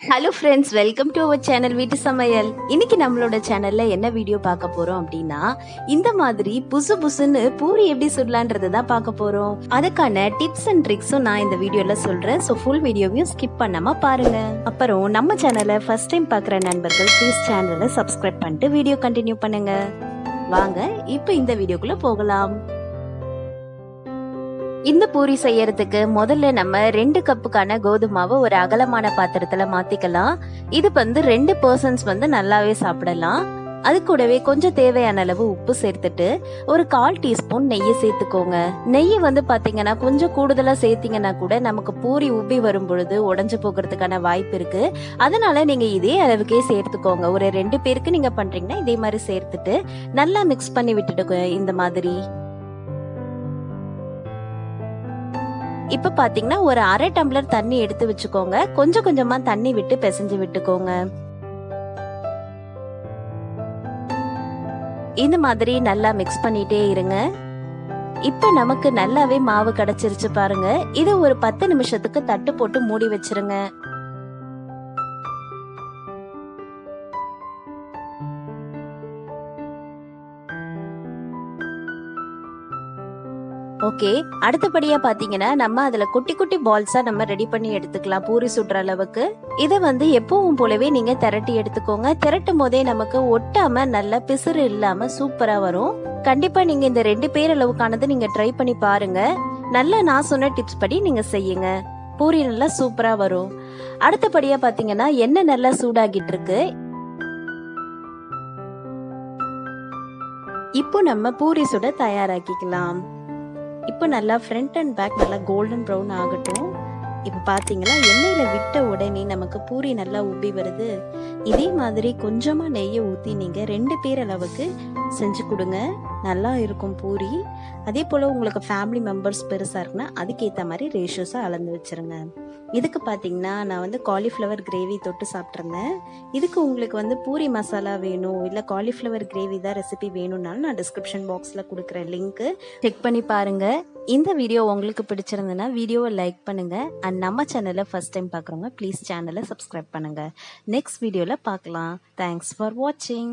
Hello friends welcome to our channel வீட்டு சமையல் இன்னைக்கு நம்மளோட சேனல்ல என்ன வீடியோ பார்க்க போறோம் அப்படின்னா இந்த மாதிரி புசு புசுன்னு பூரி எப்படி சுடலான்றது தான் பார்க்க போறோம். அதுக்கான டிப்ஸ் அண்ட் ட்ரிக்ஸும் நான் இந்த வீடியோல சொல்றேன். ஸோ ஃபுல் வீடியோவையும் ஸ்கிப் பண்ணாம பாருங்க. அப்புறம் நம்ம சேனலை ஃபர்ஸ்ட் டைம் பார்க்குற நண்பர்கள் ப்ளீஸ் சேனலை சப்ஸ்கிரைப் பண்ணிட்டு வீடியோ கண்டினியூ பண்ணுங்க. வாங்க இப்போ இந்த வீடியோக்குள்ள போகலாம். இந்த பூரி செய்யறதுக்கு முதல்ல நம்ம ரெண்டு கப்புக்கான கோதுமாவை ஒரு அகலமான பாத்திரத்துல மாத்திக்கலாம். இது வந்து ரெண்டு பர்சன்ஸ் வந்து நல்லாவே சாப்பிடலாம். அது கூடவே கொஞ்சம் தேவையான அளவு உப்பு சேர்த்துட்டு ஒரு கால் டீஸ்பூன் நெய்யை சேர்த்துக்கோங்க. நெய் வந்து பாத்தீங்கன்னா கொஞ்சம் கூடுதலா சேர்த்தீங்கன்னா கூட நமக்கு பூரி உப்பி வரும் பொழுது உடஞ்சு போகிறதுக்கான வாய்ப்பு இருக்கு. அதனால நீங்க இதே அளவுக்கே சேர்த்துக்கோங்க. ஒரு ரெண்டு பேருக்கு நீங்க பண்றீங்கன்னா இதே மாதிரி சேர்த்துட்டு நல்லா மிக்ஸ் பண்ணி விட்டுட்டு இந்த மாதிரி. இப்ப பாத்தீங்கன்னா ஒரு அரை டம்ளர் தண்ணி எடுத்து வச்சுக்கோங்க. கொஞ்சம் கொஞ்சமா தண்ணி விட்டு பிசைஞ்சு விட்டுக்கோங்க. இந்த மாதிரி நல்லா மிக்ஸ் பண்ணிட்டே இருங்க. இப்ப நமக்கு நல்லாவே மாவு கிடைச்சிருச்சு பாருங்க. இது ஒரு பத்து நிமிஷத்துக்கு தட்டு போட்டு மூடி வச்சிருங்க. ஓகே அடுத்தபடியா பாத்தீங்கன்னா நம்ம அதுல குட்டி குட்டி பால்ஸா நம்ம ரெடி பண்ணி எடுத்துக்கலாம் பூரி சுடுற அளவுக்கு. இதை வந்து எப்பவும் போலவே நீங்க திரட்டி எடுத்துக்கோங்க. திரட்டும் போதே நமக்கு ஒட்டாம நல்ல பிசுறு இல்லாம சூப்பரா வரும். கண்டிப்பா நீங்க இந்த ரெண்டு பேர் அளவுக்கானது நீங்க ட்ரை பண்ணி பாருங்க. நல்லா நான் சொன்ன டிப்ஸ் படி நீங்க செய்யுங்க. பூரி நல்லா சூப்பரா வரும். அடுத்தபடியா பாத்தீங்கன்னா என்ன நல்லா சூடாகிட்டு இருக்கு. இப்போ நம்ம பூரி சுட தயாராக்கிக்கலாம். இப்போ நல்லா ஃப்ரண்ட் அண்ட் பேக் நல்லா கோல்டன் ப்ரௌன் ஆகட்டும். இப்போ பார்த்தீங்கன்னா எண்ணெயில் விட்ட உடனே நமக்கு பூரி நல்லா உப்பி வருது. இதே மாதிரி கொஞ்சமாக நெய்யை ஊற்றி நீங்கள் ரெண்டு பேர் அளவுக்கு செஞ்சு கொடுங்க. நல்லா இருக்கும் பூரி. அதே போல் உங்களுக்கு ஃபேமிலி மெம்பர்ஸ் பெருசாக இருக்குன்னா அதுக்கேற்ற மாதிரி ரேஷியோஸாக அளந்து வச்சுருங்க. இதுக்கு பார்த்தீங்கன்னா நான் வந்து காலிஃப்ளவர் கிரேவி தொட்டு சாப்பிட்ருந்தேன் இதுக்கு உங்களுக்கு வந்து பூரி மசாலா வேணும் இல்லை காலிஃப்ளவர் கிரேவி தான் ரெசிபி வேணும்னாலும் நான் டிஸ்கிரிப்ஷன் பாக்ஸில் கொடுக்குறேன் லிங்க்கு செக் பண்ணி பாருங்கள் இந்த வீடியோ உங்களுக்கு பிடிச்சிருந்ததுன்னா வீடியோவை லைக் பண்ணுங்கள் அண்ட் நம்ம சேனலை ஃபஸ்ட் டைம் பார்க்குறவங்க ப்ளீஸ் சேனலை சப்ஸ்கிரைப் பண்ணுங்கள் நெக்ஸ்ட் வீடியோவில் பார்க்கலாம் தேங்க்ஸ் ஃபார் வாட்சிங்